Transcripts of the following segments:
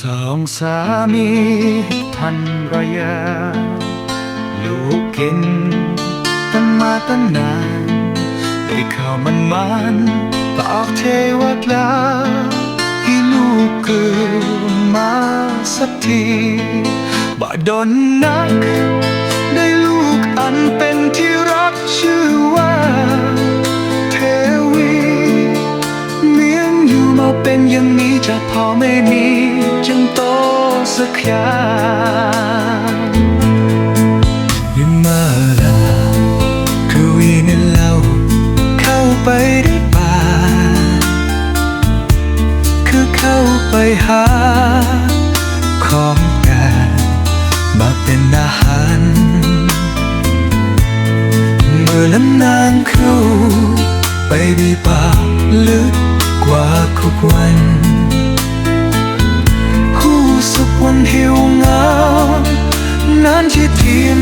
สองสามีทันระยะลูกกินตั้งมาตั้งนานได้ข่าวมันมันปากเทวดาให้ลูกเกิดมาสักทีบ่ดนนัก สักอย่างยิ่งมาลาคือวีนั่นเล่าเข้าไปได้ป่า คือเข้าไปหา ของกันมาเป็นอาหารเมื่อลำนางเข้าไปดีป่าลึกกว่าทุกวัน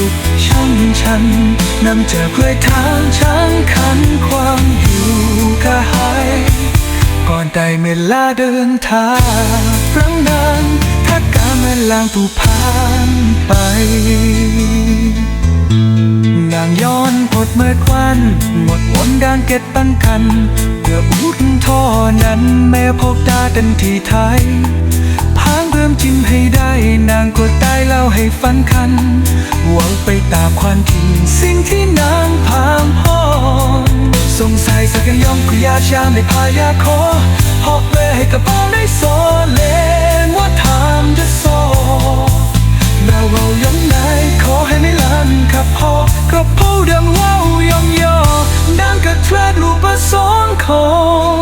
สุขช่างชันนำเจอเพื่อทางช้างขันความอยู่กระหายก่อนได้เวลาเดินทางรังนานถ้าการเวลางผู้ผ่านไปนางย้อนพดเมื่อควัน หมดวนดานเก็ดตั้งกันเพื่ออุดท่อนั้นแม่พกตาดันที่ไทยพางเพิ่มจิ้มให้ได้นางก็ได้เล่าให้ฟันคัน สงสัยสักยองกุยาชามในพายาคอหอกเวให้กระเป๋าได้โซเลนว่าทำจะโซแม่เว้ายองนายขอให้ไม่ลันขับพอกระเพราดังว้าวยองยอดังกระแทรกลูประสองค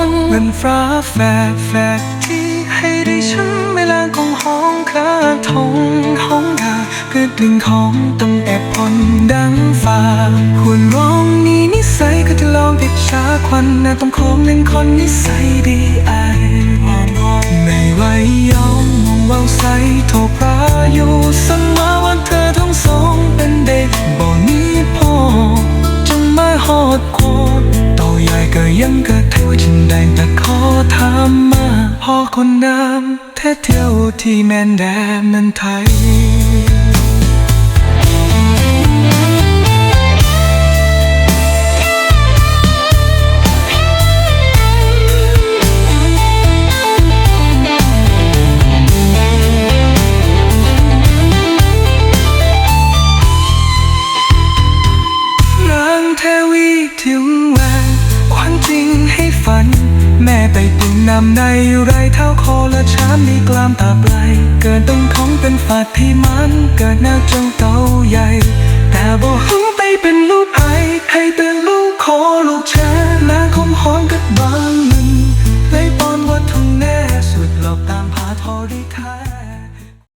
นเงินฟ้าแฝดแฝดที่ให้ได้ฉันเวลาของห้องคลาทงห้องกาเกิดกลิ่นของต้องแอบผ่อนดังฟ้าควรร้อง ควันน่าต้องคงเล่นคนนิสัยดีไอไม่ไหวยอมมองเว่าใสโทรพระอยู่เสมอว่าเธอทั้งสองเป็นเด็กบ่มีพ่อจงมาหอดโคตรโตใหญ่ก็ยังกระเทวฉันได้แต่ขอถามมาพ่อคนน้ำแท้เที่ยวที่แมนแดนนั้นไทย ตุ่มในไรเท้าคอและช้ามีกลามตาปลายเกิดต้องของเป็นฝาดที่มันเกิดหน้าจงเต้าใหญ่ แต่บ่หึงไปเป็นลูกไอให้เป็นลูกขอลูก